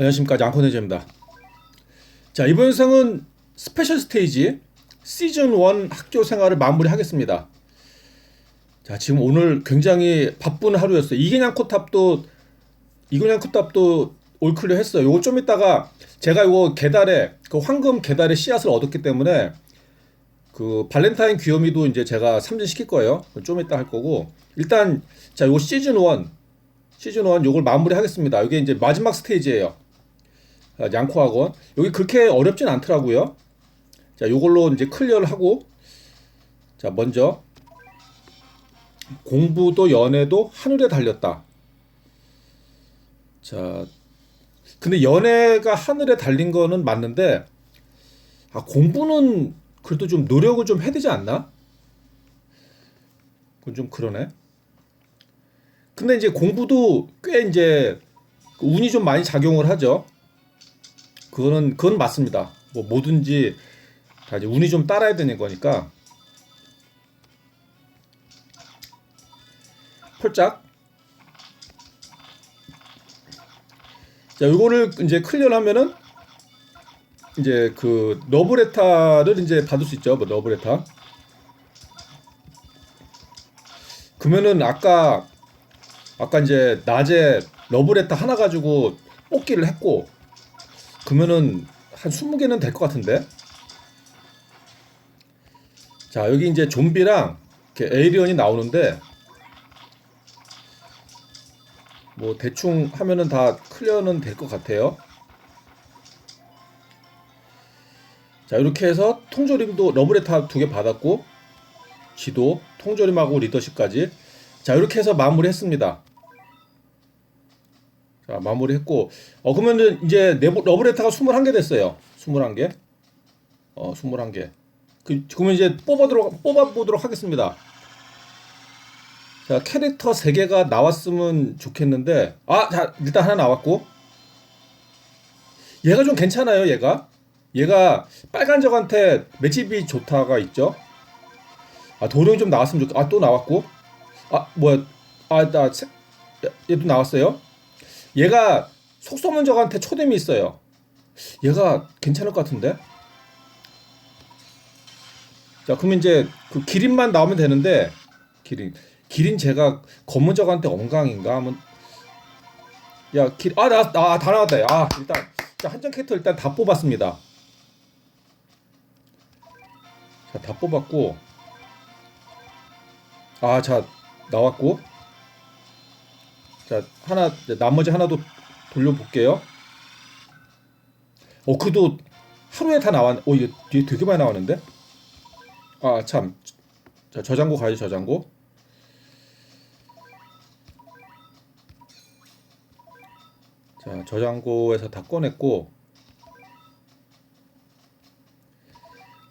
안녕하십니까 양코네즈입니다. 자 이번 영상은 스페셜 스테이지 시즌 1 학교 생활을 마무리하겠습니다. 자 지금 오늘 굉장히 바쁜 하루였어요. 이계냥 코탑도 이계냥 코탑도 올클리어 했어요. 요거 좀 이따가 제가 요거 계달에 그 황금 계달의 씨앗을 얻었기 때문에 그 발렌타인 귀요미도 이제 제가 삼진 시킬 거예요. 좀 이따 할 거고 일단 자 요거 시즌 1 시즌 1 요걸 마무리하겠습니다. 이게 이제 마지막 스테이지예요. 아, 양코 학원. 여기 그렇게 어렵진 않더라고요. 자, 요걸로 이제 클리어를 하고 자, 먼저 공부도 연애도 하늘에 달렸다. 자, 근데 연애가 하늘에 달린 거는 맞는데 아, 공부는 그래도 좀 노력을 좀 해야 되지 않나? 그건 좀 그러네. 근데 이제 공부도 꽤 이제 운이 좀 많이 작용을 하죠. 그거는 그건 맞습니다. 뭐 뭐든지 다 이제 운이 좀 따라야 되는 거니까. 폴짝. 자, 요거를 이제 클리어를 하면은 이제 그 러브레타를 이제 받을 수 있죠. 뭐 러브레타. 그러면은 아까 아까 이제 낮에 러브레터 하나 가지고 뽑기를 했고 그러면은 한 20개는 될 것 같은데? 자 여기 이제 좀비랑 이렇게 에이리언이 나오는데 뭐 대충 하면은 다 클리어는 될 것 같아요. 자 이렇게 해서 통조림도 러브레터 두개 받았고 지도 통조림하고 리더십까지. 자 이렇게 해서 마무리했습니다 자, 마무리했고 어 그러면은 이제 네버, 러브레터가 21개 됐어요. 21개. 어, 21개. 그 그러면 이제 뽑아 보도록 뽑아 보도록 하겠습니다. 자, 캐릭터 3개가 나왔으면 좋겠는데 아, 자, 일단 하나 나왔고 얘가 좀 괜찮아요, 얘가. 얘가 빨간 적한테 맷집이 좋다가 있죠. 아, 도령이 좀 나왔으면 좋겠. 아, 또 나왔고. 아, 뭐야? 아, 나 세- 얘도 나왔어요. 얘가 속성은 적한테 초뎀이 있어요. 얘가 괜찮을 것 같은데? 자, 그러면 이제 그 기린만 나오면 되는데 기린 기린 제가 검은 적한테 엉강인가 하면 야, 기 아, 나, 나, 다 나왔다. 아, 일단 자, 한정 캐릭터 일단 다 뽑았습니다. 자, 다 뽑았고 아, 자, 나왔고 자 하나 나머지 하나도 돌려볼게요. 어 그도 하루에 다 나왔. 어 이게 뒤에 되게 많이 나왔는데. 아 참. 자 저장고 가야지 저장고. 자 저장고에서 다 꺼냈고.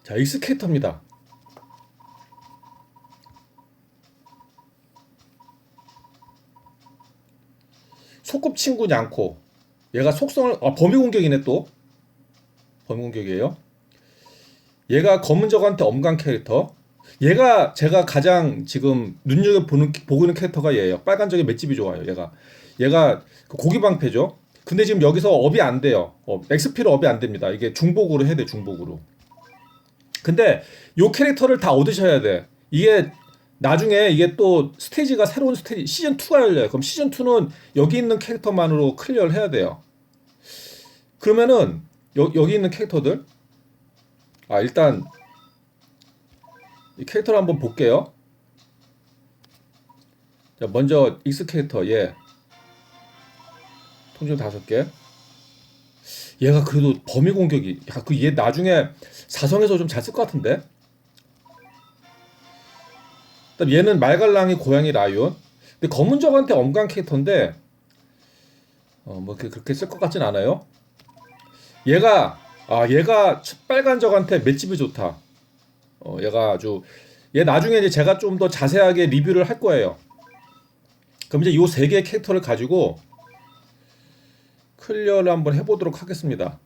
자 익스케이터입니다. 소꿉친구 냥코 얘가 속성을 아 범위 공격이네 또. 범위 공격이에요. 얘가 검은 적한테 엄간 캐릭터. 얘가 제가 가장 지금 눈여겨 보는 보고 있는 캐릭터가 얘예요. 빨간 적에 맷집이 좋아요 얘가. 얘가 그 고기 방패죠. 근데 지금 여기서 업이 안 돼요. 어, 엑스피로 업이 안 됩니다. 이게 중복으로 해야 돼 중복으로. 근데 요 캐릭터를 다 얻으셔야 돼. 이게 나중에 이게 또 스테이지가 새로운 스테이지 시즌 2가 열려요. 그럼 시즌 2는 여기 있는 캐릭터만으로 클리어를 해야 돼요. 그러면은 여, 여기 있는 캐릭터들 아 일단 이 캐릭터를 한번 볼게요. 자 먼저 익스 캐릭터 얘 통증 다섯 개. 얘가 그래도 범위 공격이 야 그 얘 나중에 사성에서 좀 잘 쓸 것 같은데. 그다음 얘는 말갈랑이 고양이 라이온. 근데 검은 적한테 엄간 캐릭터인데 어뭐 그렇게 쓸 것 같진 않아요. 얘가 아 얘가 빨간 적한테 맷집이 좋다. 어 얘가 아주 얘 나중에 이제 제가 좀 더 자세하게 리뷰를 할 거예요. 그럼 이제 요 세 개의 캐릭터를 가지고 클리어를 한번 해보도록 하겠습니다.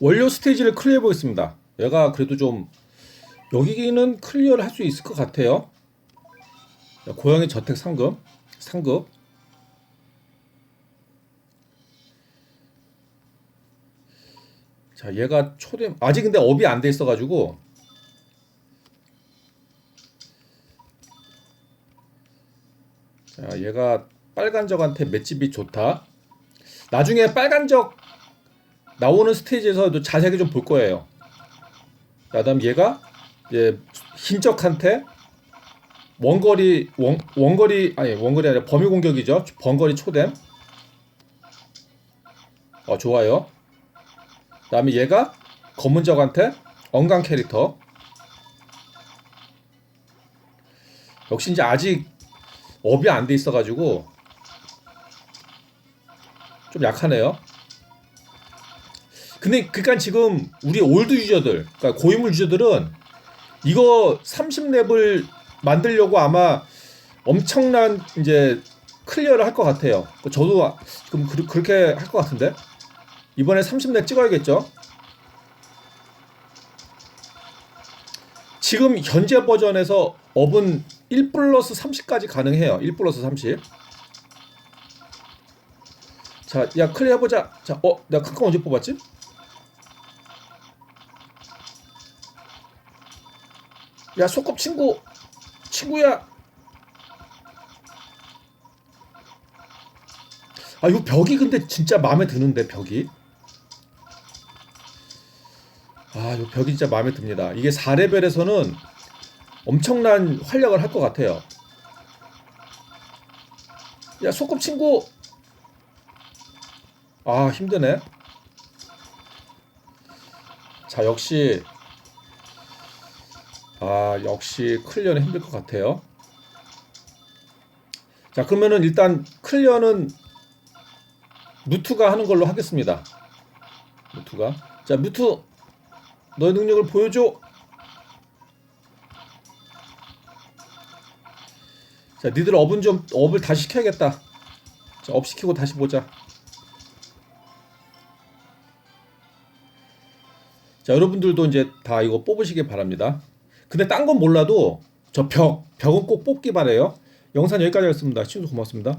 원료 스테이지를 클리어 해 보겠습니다. 얘가 그래도 좀 여기는 클리어를 할 수 있을 것 같아요. 고양이 저택 상급, 상급. 자, 얘가 초대 아직 근데 업이 안 돼 있어가지고 자, 얘가 빨간적한테 맷집이 좋다. 나중에 빨간적 나오는 스테이지에서도 자세하게 좀 볼 거예요. 그다음 얘가 이제 흰적한테 원거리 원, 원거리 아니 원거리 아니라 범위 공격이죠. 번거리 초댐. 어 좋아요. 그다음에 얘가 검은적한테 언강 캐릭터. 역시 이제 아직 업이 안 돼 있어가지고 좀 약하네요. 근데 그러니까 지금 우리 올드 유저들, 그러니까 고인물 유저들은 이거 30렙을 만들려고 아마 엄청난 이제 클리어를 할 것 같아요. 저도 지금 그, 그렇게 할 것 같은데 이번에 30렙 찍어야겠죠. 지금 현재 버전에서 업은 1 플러스 30까지 가능해요. 1 플러스 30. 자, 야 클리어 해보자. 자, 어, 내가 카카 언제 뽑았지? 야, 소꿉 친구, 친구야. 아, 이 벽이 근데 진짜 마음에 드는데 벽이. 아, 이 벽이 진짜 마음에 듭니다. 이게 4레벨에서는 엄청난 활약을 할 것 같아요. 야, 소꿉 친구. 아, 힘드네. 자, 역시 아, 역시 클리어는 힘들 것 같아요. 자, 그러면은 일단 클리어는 무투가 하는 걸로 하겠습니다. 무투가. 자, 무투 너의 능력을 보여줘. 자, 니들 업은 좀 업을 다시 시켜야겠다. 자, 업 시키고 다시 보자. 자, 여러분들도 이제 다 이거 뽑으시길 바랍니다. 근데 딴 건 몰라도 저 벽, 벽은 꼭 뽑기 바래요. 영상 여기까지 하겠습니다. 시청해주셔서 고맙습니다.